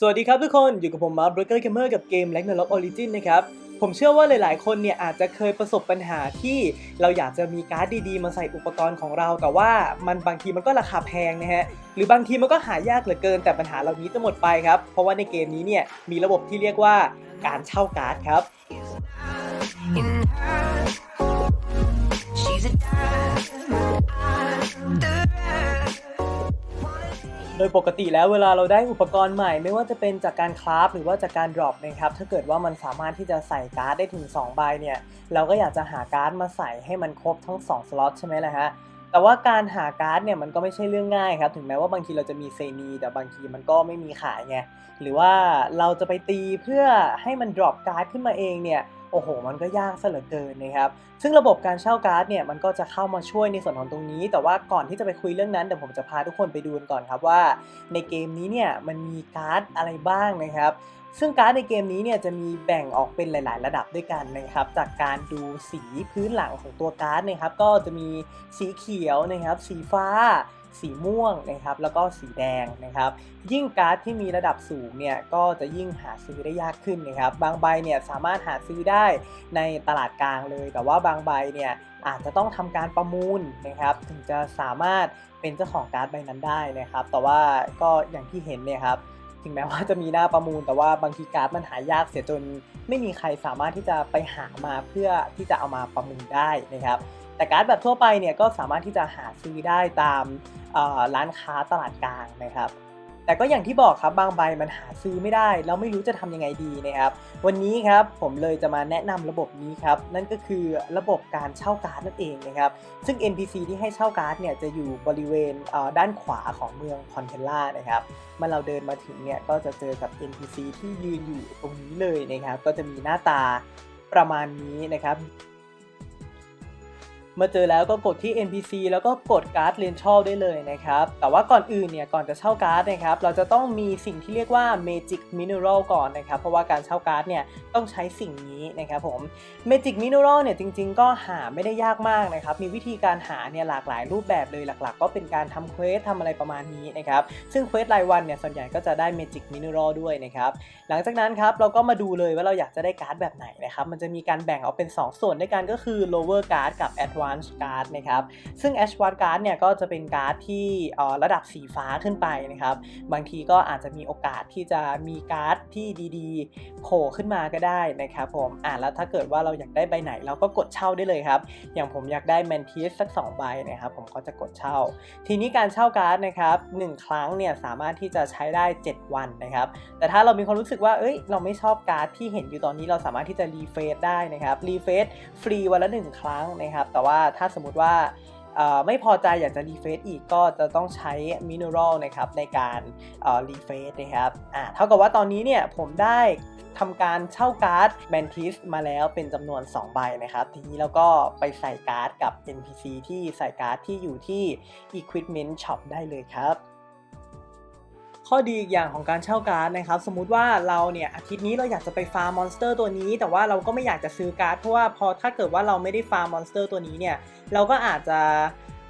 สวัสดีครับทุกคนอยู่กับผมมาร์คเบรกเกอร์เกมเมอร์กับเกม Ragnarok Origin นะครับ ผมเชื่อว่าหลายๆ คนเนี่ยอาจจะเคยประสบปัญหาที่เราอยากจะมีการ์ดดีๆ มาใส่อุปกรณ์ของเรา แต่ว่ามันบางทีมันก็ราคาแพงนะฮะ หรือบางทีมันก็หายากเหลือเกินแต่ปัญหาเหล่านี้จะหมดไปครับ เพราะว่าในเกมนี้เนี่ยมีระบบที่เรียกว่าการเช่าการ์ดครับ โดยปกติแล้วเวลาเราได้อุปกรณ์ใหม่ ไม่ว่าจะเป็นจากการคราฟหรือว่าจากการดรอปนะครับถ้าเกิดว่ามันสามารถที่จะใส่การ์ดได้ถึง2ใบเนี่ยเราก็อยากจะหาการ์ดมาใส่ให้มันครบทั้ง 2 สล็อตใช่ไหมล่ะฮะแต่ว่าการหาการ์ดเนี่ยมันก็ไม่ใช่เรื่องง่ายครับถึงแม้ว่าบางทีเราจะมีเซนีแต่บางทีมันก็ไม่มีขายไงหรือว่าเราจะไปตีเพื่อให้มันดรอปการ์ดขึ้นมาเองเนี่ย อ้โห มันก็ยากซะเหลือเกินนะครับ ซึ่งระบบการเช่าการ์ดเนี่ยมันก็จะเข้ามาช่วยในส่วนของตรงนี้ แต่ว่าก่อนที่จะไปคุยเรื่องนั้นเดี๋ยวผมจะพาทุกคนไปดูกันก่อนครับว่า ในเกมนี้เนี่ยมันมีการ์ดอะไรบ้างนะครับซึ่งการ์ดในเกมนี้เนี่ยจะมีแบ่งออกเป็นหลาย ๆ ระดับด้วยกันนะครับ จากการดูสีพื้นหลังของตัวการ์ดนะครับ ก็จะมีสีเขียวนะครับ สีฟ้า สีม่วงนะครับแล้วก็สีแดงนะครับ ยิ่งการ์ดที่มีระดับสูงเนี่ยก็จะยิ่งหาซื้อได้ยากขึ้นนะครับ บางใบเนี่ยสามารถหาซื้อได้ในตลาดกลางเลย แต่ว่าบางใบเนี่ยอาจจะต้องทำการประมูลนะครับ ถึงจะสามารถเป็นเจ้าของการ์ดใบนั้นได้นะครับ แต่ว่าก็อย่างที่เห็นเนี่ยครับถึงแม้ว่าจะมีหน้าประมูล แต่ว่าบางทีการ์ดมันหายากเสียจน ไม่มีใครสามารถที่จะไปหามาเพื่อที่จะเอามาประมูลได้นะครับ แต่การ์ดแบบทั่วไปเนี่ยก็สามารถที่จะหาซื้อได้ตามร้านค้าตลาดกลางนะครับ แต่ก็อย่างที่บอกครับบางใบมันหาซื้อไม่ได้ แล้วไม่รู้จะทำยังไงดีนะครับ วันนี้ครับผมเลยจะมาแนะนำระบบนี้ครับ นั่นก็คือระบบการเช่าการ์ดนั่นเองนะครับ ซึ่ง NPC ที่ให้เช่าการ์ดเนี่ยจะอยู่บริเวณเด้านขวาของเมืองพอนเทลล่านะครับเมื่อเราเดินมาถึงเนี่ยก็จะเจอกับ NPC ที่ยืนอยู่ตรงนี้เลยนะครับ ก็จะมีหน้าตาประมาณนี้นะครับ เมื่อเจอแล้วก็กดที่ NPC แล้วก็กดการ์ดเรนชัลได้เลยนะครับ แต่ว่าก่อนอื่นเนี่ยก่อนจะเช่าการ์ดนะครับเราจะต้องมีสิ่งที่เรียกว่า Magic Mineral ก่อนนะครับ เพราะว่าการเช่าการ์ดเนี่ยต้องใช้สิ่งนี้นะครับผม Magic Mineral เนี่ยจริง ๆ ก็หาไม่ได้ยากมากนะครับ มีวิธีการหาเนี่ยหลากหลายรูปแบบเลยหลัก ๆ ก็เป็นการทำเควสทำอะไรประมาณนี้นะครับ ซึ่งเควสรายวันเนี่ยส่วนใหญ่ก็จะได้ Magic Mineral ด้วยนะครับ หลังจากนั้นครับเราก็มาดูเลยว่าเราอยากจะได้การ์ดแบบไหนนะครับ มันจะมีการแบ่งออกเป็น 2 ส่วนด้วยกันก็คือ lower card กับ advanced card นะครับ ซึ่ง advanced card เนี่ยก็จะเป็นการ์ดที่ระดับสีฟ้าขึ้นไปนะครับ บางทีก็อาจจะมีโอกาสที่จะมีการ์ดที่ดีๆโผล่ขึ้นมาก็ได้นะครับผมอ่าแล้วถ้าเกิดว่าเราอยากได้ใบไหนเราก็กดเช่าได้เลยครับ อย่างผมอยากได้ Mantis สัก 2 ใบนะครับ ผมก็จะกดเช่า ทีนี้การเช่าการ์ดนะครับหนึ่งครั้งเนี่ยสามารถที่จะใช้ได้ 7 วันนะครับ แต่ถ้าเรามีความรู้สึกว่าเอ้ยเราไม่ชอบการ์ดที่เห็นอยู่ตอนนี้เราสามารถที่จะรีเฟซได้นะครับรีเฟซฟรีวันละหนึ่งครั้งนะครับ แต่ว่าถ้าสมมติว่าไม่พอใจอยากจะรีเฟซอีกก็จะต้องใช้มินอรัลนะครับในการรีเฟซนะครับอ่าเท่ากับว่าตอนนี้เนี่ยผมได้ทำการเช่าการ์ดแมนทิสมาแล้วเป็นจำนวน 2 ใบนะครับ ทีนี้เราก็ไปใส่การ์ดกับ NPC ที่ใส่การ์ดที่อยู่ที่ Equipment Shop ได้เลยครับ ข้อดีอีกอย่างของการเช่าการ์ดนะครับ สมมุติว่าเราเนี่ยอาทิตย์นี้เราอยากจะไปฟาร์มมอนสเตอร์ตัวนี้ แต่ว่าเราก็ไม่อยากจะซื้อการ์ดเพราะว่าพอถ้าเกิดว่าเราไม่ได้ฟาร์มมอนสเตอร์ตัวนี้เนี่ยเราก็อาจจะ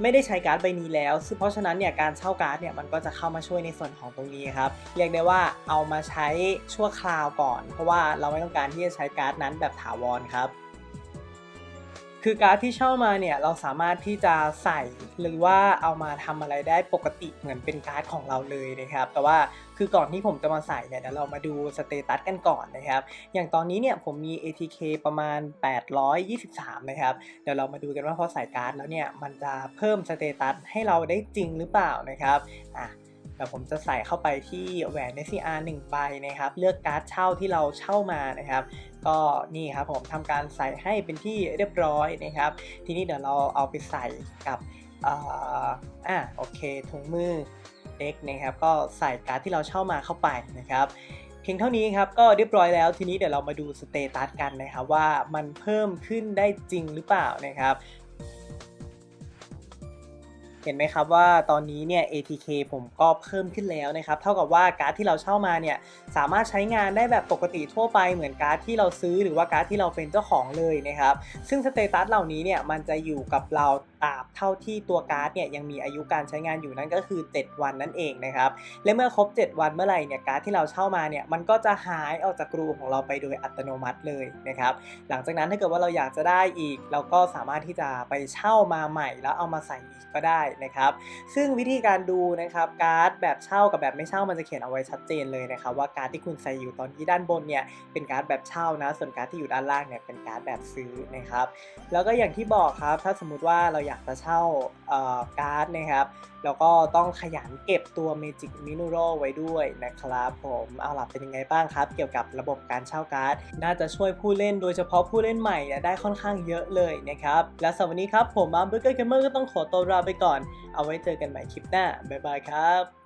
ไม่ได้ใช้การ์ดใบนี้แล้วซึ่งเพราะฉะนั้นเนี่ยการเช่าการ์ดเนี่ยมันก็จะเข้ามาช่วยในส่วนของตรงนี้ครับ เรียกได้ว่าเอามาใช้ชั่วคราวก่อน เพราะว่าเราไม่ต้องการที่จะใช้การ์ดนั้นแบบถาวรครับ คือการ์ดที่เช่ามาเนี่ยเราสามารถที่จะใส่หรือว่าเอามาทำอะไรได้ปกติเหมือนเป็นการ์ดของเราเลยนะครับ แต่ว่าคือก่อนที่ผมจะมาใส่เนี่ยเดี๋ยวเรามาดูสเตตัสกันก่อนนะครับ อย่างตอนนี้เนี่ยผมมี ATK ประมาณ 823 นะครับ เดี๋ยวเรามาดูกันว่าพอใส่การ์ดแล้วเนี่ยมันจะเพิ่มสเตตัสให้เราได้จริงหรือเปล่านะครับอะ เดี๋ยวผมจะใส่เข้าไปที่แหวน SCR 1ใบนะครับ เลือกการ์ดเช่าที่เราเช่ามานะครับ ก็นี่ครับผมทำการใส่ให้เป็นที่เรียบร้อยนะครับ ทีนี้เดี๋ยวเราเอาไปใส่กับอ่ออะโอเคถุงมือเด็กนะครับ ก็ใส่การ์ดที่เราเช่ามาเข้าไปนะครับเพียงเท่านี้ครับก็เรียบร้อยแล้วทีนี้เดี๋ยวเรามาดูสเตตัสกันนะครับว่ามันเพิ่มขึ้นได้จริงหรือเปล่านะครับ เห็นไหมครับว่าตอนนี้เนี่ย ATK ผมก็เพิ่มขึ้นแล้วนะครับ เท่ากับว่าการ์ดที่เราเช่ามาเนี่ยสามารถใช้งานได้แบบปกติทั่วไปเหมือนการ์ดที่เราซื้อหรือว่าการ์ดที่เราเป็นเจ้าของเลยนะครับ ซึ่งสเตตัสเหล่านี้เนี่ยมันจะอยู่กับเราตราบเท่าที่ตัวการ์ดเนี่ยยังมีอายุการใช้งานอยู่นั่นก็คือ 7 วันนั่นเองนะครับ และเมื่อครบ 7 วันเมื่อไหร่เนี่ยการ์ดที่เราเช่ามาเนี่ยมันก็จะหายออกจากกรูของเราไปโดยอัตโนมัติเลยนะครับ หลังจากนั้นถ้าเกิดว่าเราอยากจะได้อีก เราก็สามารถที่จะไปเช่ามาใหม่แล้วเอามาใส่อีกก็ได้นะครับ ซึ่งวิธีการดูนะครับการ์ดแบบเช่ากับแบบไม่เช่ามันจะเขียนเอาไว้ชัดเจนเลยนะครับว่าการ์ดที่คุณใส่อยู่ตอนที่ด้านบนเนี่ยเป็นการ์ดแบบเช่านะ ส่วนการ์ดที่อยู่ด้านล่างเนี่ยเป็นการ์ดแบบซื้อนะครับแล้วก็อย่างที่บอกครับถ้าสมมุติว่าเราอยากจะเช่าการ์ดนะครับเราก็ต้องขยันเก็บตัว Magic Mineral ไว้ด้วยนะครับผมเอาล่ะเป็นยังไงบ้างครับ เกี่ยวกับระบบการเช่าการ์ด น่าจะช่วยผู้เล่นโดยเฉพาะผู้เล่นใหม่ได้ค่อนข้างเยอะเลยนะครับและสำหรับวันนี้ครับผมมาร์เบอร์เกอร์เกมเมอร์ก็ต้องขอตัวลาไปก่อนอน เอาไว้เจอกันใหม่คลิปหน้า บ๊ายบายครับ